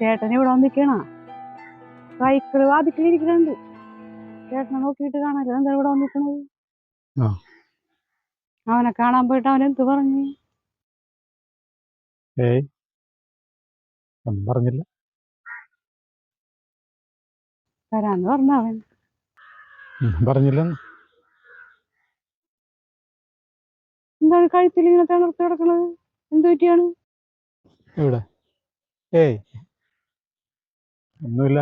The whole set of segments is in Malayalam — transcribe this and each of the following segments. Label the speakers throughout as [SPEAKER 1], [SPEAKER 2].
[SPEAKER 1] ചേട്ടൻ ഇവിടെ വന്നിരിക്കണ? സൈക്കിൾ വാതിക്കലിരിക്കുന്നുണ്ട് ചേട്ടനെ നോക്കിയിട്ട് കാണാല്ലോ? എന്താ ഇവിടെ വന്നിക്കണത്
[SPEAKER 2] ആ.
[SPEAKER 1] അവനെ കാണാൻ പോയിട്ട് അവൻ എന്ത് പറഞ്ഞു?
[SPEAKER 2] ഏയ്. ഒന്നും പറഞ്ഞില്ല.
[SPEAKER 1] തരാന്ന് പറഞ്ഞ അവൻ.
[SPEAKER 2] പറഞ്ഞില്ല
[SPEAKER 1] എന്താണ് കഴുത്തിൽ ഇങ്ങനെ നിർത്തി കിടക്കണത്? എന്ത് പറ്റിയാണ്?
[SPEAKER 2] ഇവിടെ ഏയ്. ഒന്നുമില്ല.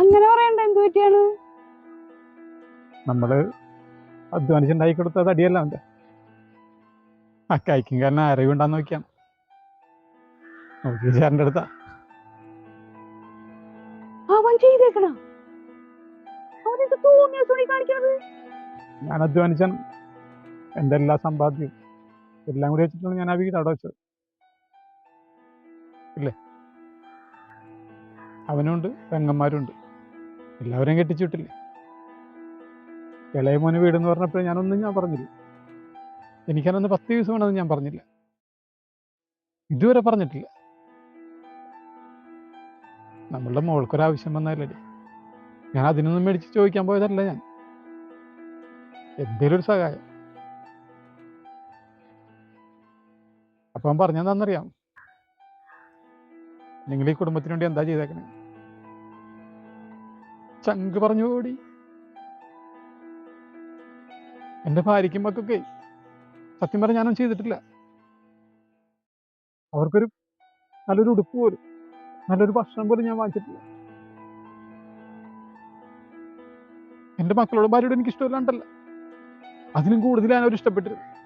[SPEAKER 1] അങ്ങനെ പറയണ്ട എന്ത് പറ്റിയാണ്?
[SPEAKER 2] നമ്മൾ അധ്വാനിച്ചുണ്ടാക്കി കൊടുത്ത തടിയല്ല അവന്റെ ആ കഴിക്കും കാരണം അറിവുണ്ടാന്ന് നോക്കിയാണ് നോക്കി ചേട്ടന്റെ അടുത്താ.
[SPEAKER 1] അവൻ ചെയ്തേക്കണ? അവനെന്ത് തോന്നിയ തുണി കാണിക്കണത്?
[SPEAKER 2] ഞാൻ അധ്വാനിച്ചാണ്. എന്റെ എല്ലാ സമ്പാദ്യവും എല്ലാം കൂടി വെച്ചിട്ടാണ് ഞാൻ ആ വീട് അവിടെ വെച്ചത്. ഇല്ലേ? അവനുണ്ട് പെങ്ങന്മാരുണ്ട്. എല്ലാവരെയും കെട്ടിച്ചിട്ടില്ലേ ഇളയമോന് ഇളയ മോന് വീടെന്ന് പറഞ്ഞപ്പോൾ ഞാനൊന്നും ഞാൻ പറഞ്ഞില്ല. എനിക്കനൊന്ന് പത്ത് ദിവസം വേണമെന്ന് ഞാൻ പറഞ്ഞില്ല. ഇതുവരെ പറഞ്ഞിട്ടില്ല. നമ്മളുടെ മോൾക്കൊരാവശ്യം വന്നാലേ ഞാൻ അതിനൊന്നും മേടിച്ച് ചോദിക്കാൻ പോയതല്ല ഞാൻ. എന്തേലും ഒരു സഹായം. അപ്പൊ അവൻ പറഞ്ഞെന്താന്നറിയാം നിങ്ങൾ ഈ കുടുംബത്തിന് വേണ്ടി എന്താ ചെയ്തേക്കണേ? ചങ്ക് പറഞ്ഞു ഓടി. എന്റെ ഭാര്യയ്ക്കും മക്കൊക്കെ സത്യം പറഞ്ഞ ഞാനൊന്നും ചെയ്തിട്ടില്ല. അവർക്കൊരു നല്ലൊരു ഉടുപ്പ് പോലും നല്ലൊരു ഭക്ഷണം പോലും ഞാൻ വാങ്ങിച്ചിട്ടില്ല. എന്റെ മക്കളോട് ഭാര്യയോട് എനിക്ക് ഇഷ്ടമില്ലാണ്ടല്ല അതിനും കൂടുതൽ ഞാൻ അവർ ഇഷ്ടപ്പെട്ടിരുന്നു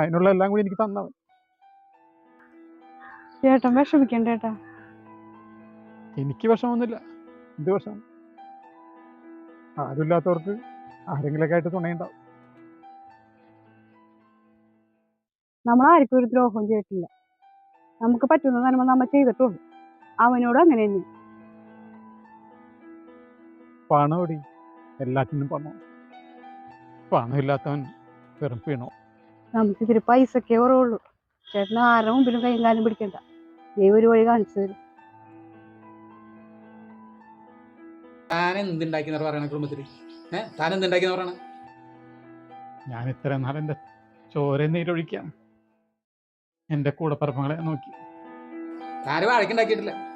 [SPEAKER 2] അതിനുള്ള എല്ലാം കൂടി എനിക്ക് തന്നവൻ
[SPEAKER 1] ചേട്ടൻ വിഷമിക്കണ്ട ചേട്ടാ.
[SPEAKER 2] എനിക്ക് വിഷമമൊന്നുമില്ല എന്ത് വിഷമം? ആരുമില്ലാത്തവർക്ക് ആരെങ്കിലൊക്കെ ആയിട്ട് തുണയുണ്ടാവും.
[SPEAKER 1] നമ്മൾ ആർക്കും ഒരു ദ്രോഹവും ചെയ്തിട്ടില്ല. നമുക്ക് പറ്റുന്ന നന്മ നമ്മ ചെയ്തിട്ടുള്ളൂ. അവനോട് അങ്ങനെ തന്നെ.
[SPEAKER 2] പണോടി. എല്ലാറ്റിനും പണം? പണമില്ലാത്തവൻ വെറുപ്പീണോ വെറും വീണോ
[SPEAKER 1] നമുക്ക് പൈസ പൈസക്കേ കുറവുള്ളൂ. ചേട്ടന് ആരുടെ മുമ്പിലും കൈയും കാലും പിടിക്കണ്ട. നീ ഒരു വഴി കാണിച്ചു തരും.
[SPEAKER 3] താൻ എന്തുണ്ടാക്കി പറയണ കുടുംബത്തിൽ ഏഹ് താൻ എന്തുണ്ടാക്കി പറയണ?
[SPEAKER 2] ഞാൻ ഇത്ര നാൾ എന്റെ ചോര നീരൊഴിക്കാൻ എന്റെ കൂടപ്പറപ്പങ്ങളെ നോക്കി.
[SPEAKER 3] താൻ വാഴക്കുണ്ടാക്കിയിട്ടില്ല.